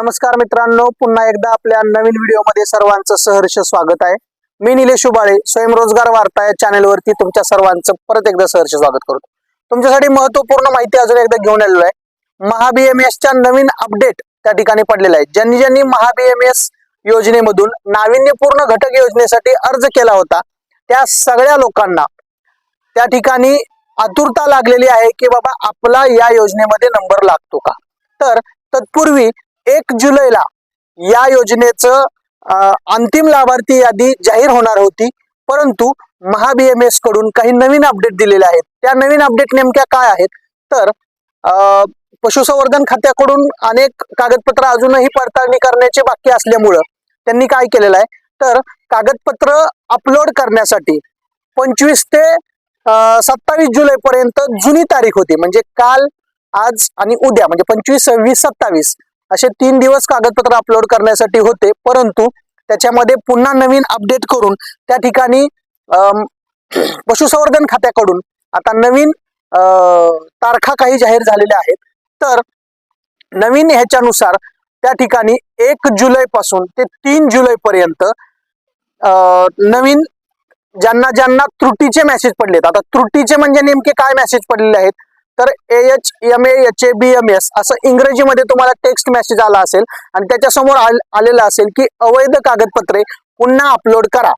नमस्कार मित्रांनो पुन्हा एकदा आपल्या नवीन व्हिडिओमध्ये सर्वांचं सहर्ष स्वागत आहे. मी निलेश उबाळे स्वयंरोजगार वार्ता या चॅनेलवरती तुमच्या सर्वांचं परत एकदा सहर्ष स्वागत करतो. तुमच्यासाठी महत्त्वपूर्ण माहिती अजून एकदा घेऊन आलेलो आहे. महाबीएमएसच्या नवीन अपडेट त्या ठिकाणी पडलेला आहे. ज्यांनी ज्यांनी महाबीएमएस योजनेमधून नाविन्यपूर्ण घटक योजनेसाठी अर्ज केला होता त्या सगळ्या लोकांना त्या ठिकाणी आतुरता लागलेली आहे की बाबा आपला या योजनेमध्ये नंबर लागतो का? तर तत्पूर्वी एक जुलैला या योजनेचं अंतिम लाभार्थी यादी जाहीर होणार होती. परंतु महाबीएमएसकडून काही नवीन अपडेट दिलेले आहेत. त्या नवीन अपडेट नेमक्या काय आहेत? तर पशुसंवर्धन खात्याकडून अनेक कागदपत्र अजूनही पडताळणी करण्याचे बाकी असल्यामुळं त्यांनी काय केलेलं आहे? तर कागदपत्र अपलोड करण्यासाठी पंचवीस ते सत्तावीस जुलै पर्यंत जुनी तारीख होती. म्हणजे काल आज आणि उद्या. म्हणजे पंचवीस सव्वीस सत्तावीस असे तीन दिवस कागदपत्र अपलोड करण्यासाठी होते. परंतु त्याच्यामध्ये पुन्हा नवीन अपडेट करून त्या ठिकाणी पशुसंवर्धन खात्याकडून आता नवीन तारखा काही जाहीर झालेल्या आहेत. तर नवीन ह्याच्यानुसार त्या ठिकाणी एक जुलै पासून ते तीन जुलै पर्यंत नवीन ज्यांना ज्यांना त्रुटीचे मेसेज पडलेत. आता त्रुटीचे म्हणजे नेमके काय मेसेज पडलेले आहेत? तर A H M H A B M S असं इंग्रजीमध्ये तुम्हाला टेक्स्ट मेसेज आला असेल आणि त्याच्यासमोर आलेलं असेल की अवैध कागदपत्रे पुन्हा अपलोड करा.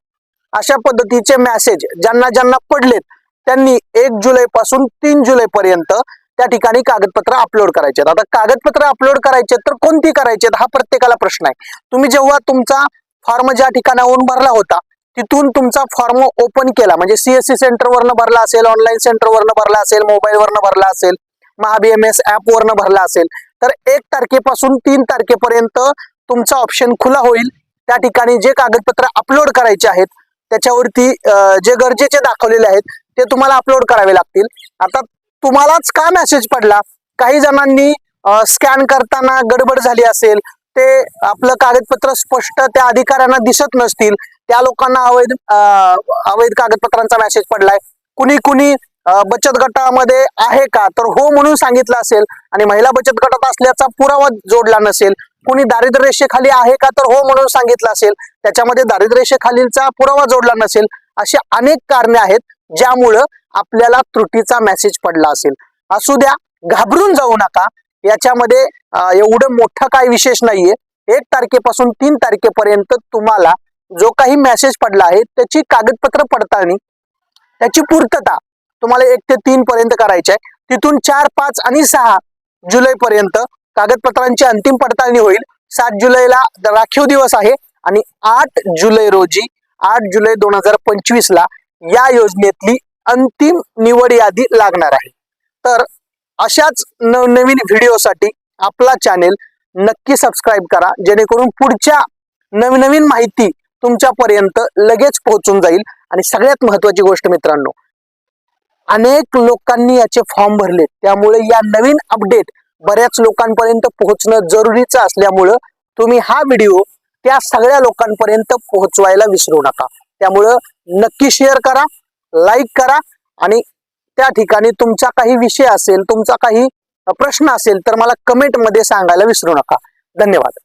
अशा पद्धतीचे मेसेज ज्यांना ज्यांना पडलेत त्यांनी एक जुलै पासून तीन जुलै पर्यंत त्या ठिकाणी कागदपत्र अपलोड करायचे आता कागदपत्र अपलोड करायचे तर कोणती करायचे हा प्रत्येकाला प्रश्न आहे. तुम्ही जेव्हा तुमचा फॉर्म ज्या ठिकाणाहून भरला होता तिथून तुमचा फॉर्म ओपन केला. म्हणजे सीएससी सेंटरवरनं भरला असेल ऑनलाईन सेंटरवरनं भरला असेल मोबाईलवरनं भरला असेल महाबीएमएस वरनं भरला असेल तर एक तारखेपासून तीन तारखेपर्यंत तुमचा ऑप्शन खुला होईल. त्या ठिकाणी जे कागदपत्र अपलोड करायचे आहेत त्याच्यावरती जे गरजेचे दाखवलेले आहेत ते तुम्हाला अपलोड करावे लागतील. आता तुम्हालाच का मेसेज पडला? काही जणांनी स्कॅन करताना गडबड झाली असेल ते आपलं कागदपत्र स्पष्ट त्या अधिकाऱ्यांना दिसत नसतील त्या लोकांना अवैध अवैध कागदपत्रांचा मेसेज पडलाय. कुणी कुणी बचत गटामध्ये आहे का? तर हो म्हणून सांगितलं असेल आणि महिला बचत गटात असल्याचा पुरावा जोडला नसेल. कुणी दारिद्र्य रेषेखाली आहे का? तर हो म्हणून सांगितलं असेल. त्याच्यामध्ये दारिद्र्य रेषेखालीलचा पुरावा जोडला नसेल. अशी अनेक कारणे आहेत ज्यामुळं आपल्याला त्रुटीचा मेसेज पडला असेल. असू द्या घाबरून जाऊ नका. याच्यामध्ये एवढं मोठं काय विशेष नाहीये. एक तारखेपासून तीन तारखेपर्यंत तुम्हाला जो काही मेसेज पडला आहे त्याची कागदपत्र पडताळणी त्याची पूर्तता तुम्हाला एक ते तीन पर्यंत करायची आहे तिथून चार पाच आणि सहा जुलै पर्यंत कागदपत्रांची अंतिम पडताळणी होईल. सात जुलैला राखीव दिवस आहे आणि आठ जुलै रोजी आठ जुलै दोन हजार पंचवीस ला या योजनेतली अंतिम निवड यादी लागणार आहे. तर अशाच नवनवीन व्हिडिओसाठी आपला चॅनेल नक्की सबस्क्राईब करा जेणेकरून पुढच्या नवनवीन माहिती तुमच्यापर्यंत लगेच पोहोचून जाईल. आणि सगळ्यात महत्वाची गोष्ट मित्रांनो अनेक लोकांनी याचे फॉर्म भरले त्यामुळे या नवीन अपडेट बऱ्याच लोकांपर्यंत पोहोचणं जरुरीचं असल्यामुळं तुम्ही हा व्हिडिओ त्या सगळ्या लोकांपर्यंत पोहोचवायला विसरू नका. त्यामुळं नक्की शेअर करा लाईक करा आणि त्या ठिकाणी तुमचा काही विषय असेल तुमचा काही प्रश्न असेल तर मला कमेंटमध्ये सांगायला विसरू नका. धन्यवाद.